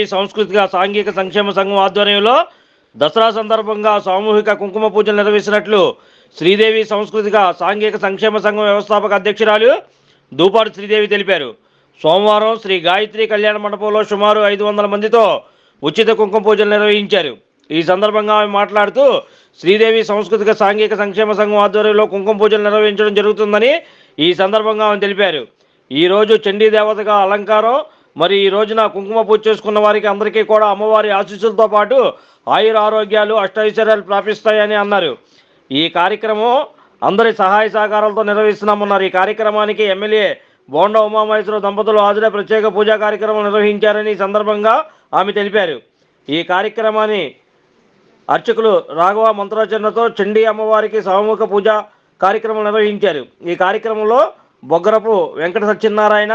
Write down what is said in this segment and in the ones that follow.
శ్రీదేవి సాంస్కృతిక సాంఘిక సంక్షేమ సంఘం ఆధ్వర్యంలో దసరా సందర్భంగా సామూహిక కుంకుమ పూజలు నిర్వహించినట్లు శ్రీదేవి సాంస్కృతిక సాంఘిక సంక్షేమ సంఘం వ్యవస్థాపక అధ్యక్షురాలు దూపాడు శ్రీదేవి తెలిపారు. సోమవారం శ్రీ గాయత్రి కళ్యాణ మండపంలో సుమారు ఐదు వందల మందితో ఉచిత కుంకుమ పూజలు నిర్వహించారు. ఈ సందర్భంగా ఆమె మాట్లాడుతూ శ్రీదేవి సాంస్కృతిక సాంఘిక సంక్షేమ సంఘం ఆధ్వర్యంలో కుంకుమ పూజలు నిర్వహించడం జరుగుతుందని ఈ సందర్భంగా ఆమె తెలిపారు. ఈరోజు చండీ దేవతగా అలంకారం మరి ఈ రోజున కుంకుమ పూజ చేసుకున్న వారికి అందరికీ కూడా అమ్మవారి ఆశీస్సులతో పాటు ఆయుర ఆరోగ్యాలు అష్టైశ్వర్యాలు ప్రాపిస్తాయని అన్నారు. ఈ కార్యక్రమం అందరి సహాయ సహకారాలతో నిర్వహిస్తున్నామన్నారు. ఈ కార్యక్రమానికి ఎమ్మెల్యే బోండ ఉమామహేశ్వర దంపతులు హాజరై ప్రత్యేక పూజా కార్యక్రమం నిర్వహించారని సందర్భంగా ఆమె తెలిపారు. ఈ కార్యక్రమాన్ని అర్చకులు రాఘవ మంత్రాచరణతో చండీ అమ్మవారికి సామూహిక పూజ కార్యక్రమం నిర్వహించారు. ఈ కార్యక్రమంలో బొగ్గరపు వెంకట సత్యనారాయణ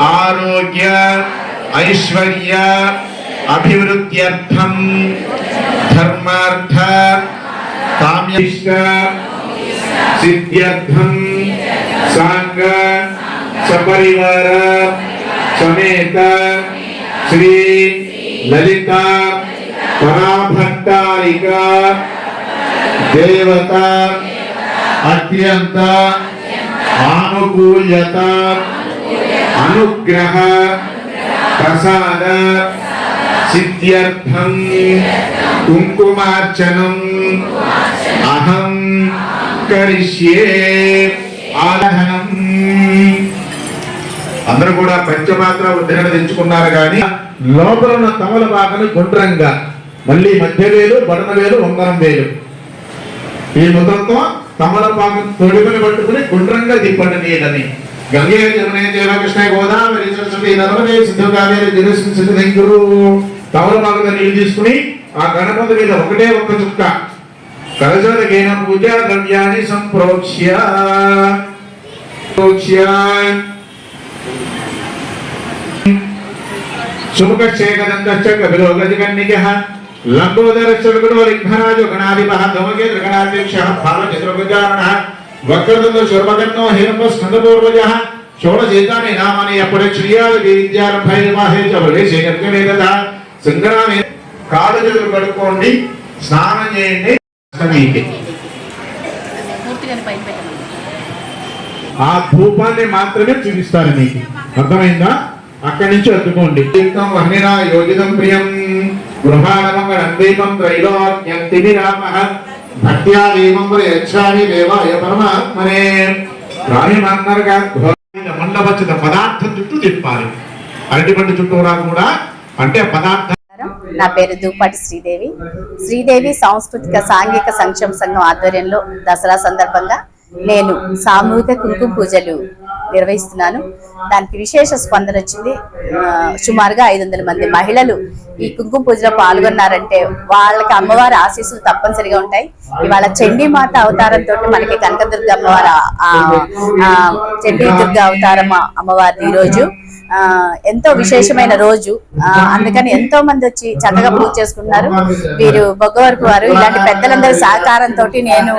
आरोग्य ऐश्वर्य अभिवृद्ध्यर्थम धर्मार्थ काम्यश्च सपरिवार समेत श्री ललिता पराभक्तालिका देवता अत्यंत आनुकूल्यता అనుగ్రహ ప్రసాద సిద్ధ్యర్థం కుంకుమార్చనం అహం కరిష్యే ఆలహనం అందరూ కూడా పంచపాత్ర ఉద్ధరణ తెచ్చుకున్నారు కానీ లోపల ఉన్న తమల పాకను గుండ్రంగా మళ్ళీ మధ్య వేలు బడన వేలు వందరం వేలు. ఈ మొత్తంతో తమల పాక తొడుగుని పట్టుకుని గుండ్రంగా దిప్పండి నీళ్ళని గంగే జమునే దేవ కృష్ణ గోదావరి సరస్వతి నర్మదే సిద్ధు కావేరి జలసింహ సిద్ధంగురు తమల భాగంగా నీళ్ళు తీసుకుని ఆ గణపతి మీద ఒకటే ఒక్క చుక్క. కలజోదకేన పూజా ద్రవ్యాన్ని సంప్రోక్ష్య. ప్రోక్ష్య సుముఖక్షేకదంతశ్చ కపిలో గజకన్నికః లంబోదరశ్చర్గుణో లింగరాజో గణాధిపః ధమకేంద్ర గణాధ్యక్షः భావచతుర్భుజారణः వక్రతుండ శుర్మకర్ణో హిరణ్య స్కందపూర్వజः షోడశేతాని నామాని అప్పుడే శ్రీయాది విద్యారంభైర్వాహే చ ప్రవేశే గర్గవేదత సంగ్రామే కాళ్ళు చేతులు కడుక్కోండి స్నానం చేయండి ఆ ధూపాన్ని మాత్రమే చూపిస్తారు మీకు. అర్థమైందా? అక్కడి నుంచి అద్దుకోండి యోజితం ప్రియం. గృహాణమంగళం దీపం త్రైలోక్యం తిమిరామః యచ్చామి దేవాయ పరమాత్మనే. పదార్థం చుట్టూ తిప్పాలి. అరటి పండు చుట్టూరా కూడా. అంటే పదార్థం నా పేరు దూపాటి శ్రీదేవి. శ్రీదేవి సాంస్కృతిక సాంఘిక సంక్షేమ సంఘం ఆధ్వర్యంలో దసరా సందర్భంగా నేను సామూహిక కుంకుమ పూజలు నిర్వహిస్తున్నాను. దానికి విశేష స్పందన వచ్చింది. సుమారుగా ఐదు వందల మంది మహిళలు ఈ కుంకుమ పూజలో పాల్గొన్నారంటే వాళ్ళకి అమ్మవారి ఆశీస్సులు తప్పనిసరిగా ఉంటాయి. ఇవాళ చండీమాత అవతారంతో మనకి కనకదుర్గ అమ్మవారి ఆ- ఆ- చండీ దుర్గ అవతారం అమ్మవారిది ఈ రోజు ఎంతో విశేషమైన రోజు. అందుకని ఎంతో మంది వచ్చి చక్కగా పూజ చేసుకున్నారు. వీరు బొగ్గవరపు వారు. ఇలాంటి పెద్దలందరి సహకారంతో నేను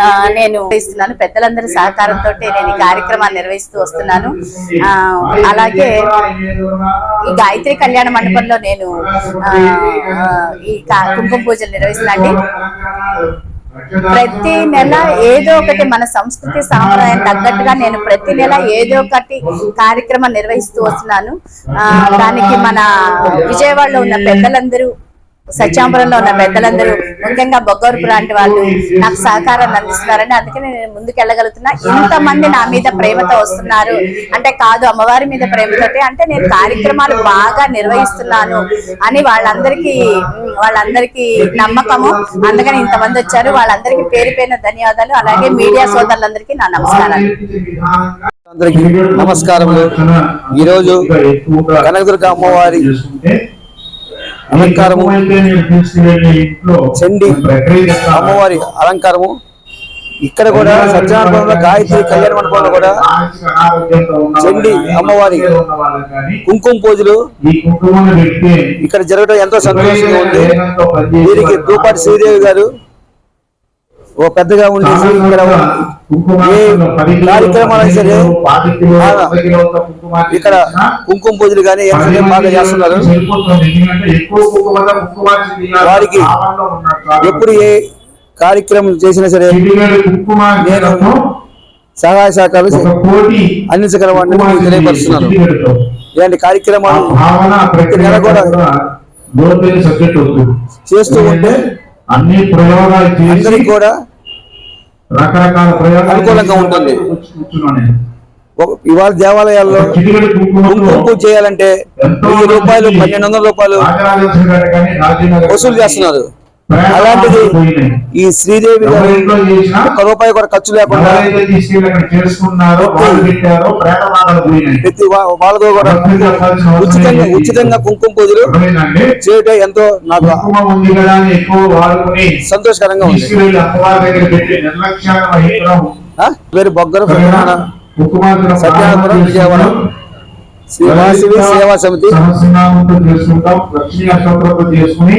ఆ, నేను ఇస్తున్నాను. పెద్దలందరి సహకారంతో నేను ఈ కార్యక్రమాన్ని నిర్వహిస్తూ వస్తున్నాను. ఆ, అలాగే ఈ గాయత్రి కళ్యాణ మండపంలో నేను ఆ, ఈ కుంకుమ పూజలు నిర్వహిస్తున్నాండి. ప్రతి నెల ఏదో ఒకటి మన సంస్కృతి సాంప్రదాయం తగ్గట్టుగా నేను ప్రతి నెల ఏదో ఒకటి కార్యక్రమం నిర్వహిస్తూ వస్తున్నాను. ఆ, దానికి మన విజయవాడలో ఉన్న పెద్దలందరూ సత్యాంపురంలో ఉన్న పెద్దలందరూ ముఖ్యంగా బొగ్గవరపు లాంటి వాళ్ళు నాకు సహకారాన్ని అందిస్తున్నారని అందుకే నేను ముందుకు వెళ్ళగలుగుతున్నా ఇంతమంది నా మీద ప్రేమతో వస్తున్నారు. అంటే కాదు అమ్మవారి మీద ప్రేమతోటి. అంటే నేను కార్యక్రమాలు బాగా నిర్వహిస్తున్నాను అని వాళ్ళందరికీ వాళ్ళందరికీ నమ్మకము. అందుకని ఇంతమంది వచ్చారు. వాళ్ళందరికీ పేరు పేరున ధన్యవాదాలు. అలాగే మీడియా సోదరులందరికీ నా నమస్కారాలు. అందరికీ నమస్కారములు. ఈరోజు కనకదుర్గ అమ్మవారి అలంకారము. చండి? అమ్మవారి అలంకారము. ఇక్కడ కూడా సత్యనారాయణపురంలో గాయత్రి కళ్యాణ మండపంలో కూడా చండి అమ్మవారి కుంకుమ పూజలు ఇక్కడ జరగడం ఎంతో సంతోషంగా ఉంది. వీరికి దూపాటి శ్రీదేవి గారు ఓ పెద్దగా ఉండేసి ఇక్కడ ఏ కార్యక్రమాలు సరే ఇక్కడ కుంకుమ పూజలు కానీ ఏమైనా బాగా చేస్తున్నారు. వారికి ఎప్పుడు ఏ కార్యక్రమం చేసినా సరే నేను సహాయ సహకారాలు అందించగలవాడిని మీకు తెలియపరుస్తున్నాను. ఇలాంటి కార్యక్రమాలు ప్రతి నెల కూడా చేస్తూ ఉంటే అన్ని ప్రయోగాలు చేసి కూడా రకరకాల ప్రయోగాలు అనుకూలంగా ఉంటుంది. ఇవాళ దేవాలయాల్లో కుంకుమ చేయాలంటే వెయ్యి రూపాయలు పన్నెండు వందల రూపాయలు వసూలు చేస్తున్నారు అలాంటిది. ఈ శ్రీదేవి ఒక్క రూపాయి కూడా ఖర్చు లేకుండా ప్రతి వాళ్ళతో కూడా ఉచితంగా? ఉచితంగా కుంకుమ పూజలు? చేయటం ఎంతో నాకు సంతోషకరంగా ఉంది? పేరు బొగ్గర సత్యనారాయణ విజయవాడ శ్రీ వాసవి సేవా సమితి చేసుకుంటాం లక్ష్మీ చేసుకుని